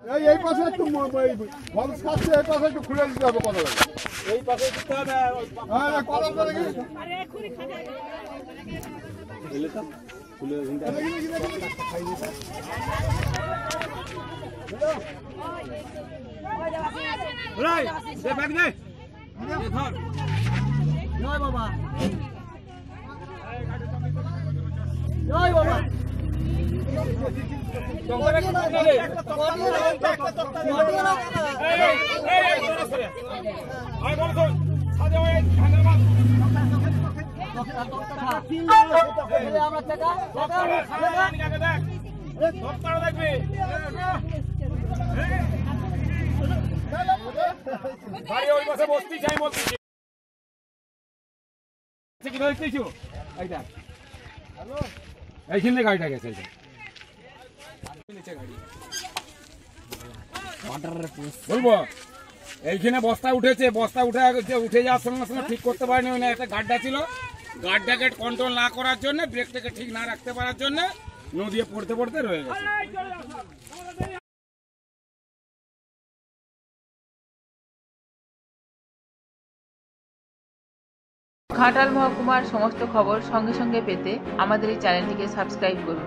এই এই পাশে একটু ম- ম- এই পাশে একটু খুলে দিতে হবে কথা লাগে এই পাশে দিতে হবে হ্যাঁ রাই দে ব্যাগ দে। দে ধর। জয় বাবা। গাড়ি ওই পাশে বসতি চাই গাড়িটা গেছে বলব এইখানে বস্তা উঠেছে বস্তা উঠে যে উঠে যাওয়ার সঙ্গে সঙ্গে ঠিক করতে পারেনি ওই না একটা গাড্ডা ছিল। গাড্ডাকে কন্ট্রোল না করার জন্য ব্রেকটাকে ঠিক না রাখতে পারার জন্য নদীয়ে পড়তে পড়তে রয়ে গেছে। ঘাটাল মহকুমার সমস্ত খবর সঙ্গে সঙ্গে পেতে আমাদের এই চ্যানেলটিকে সাবস্ক্রাইব করুন।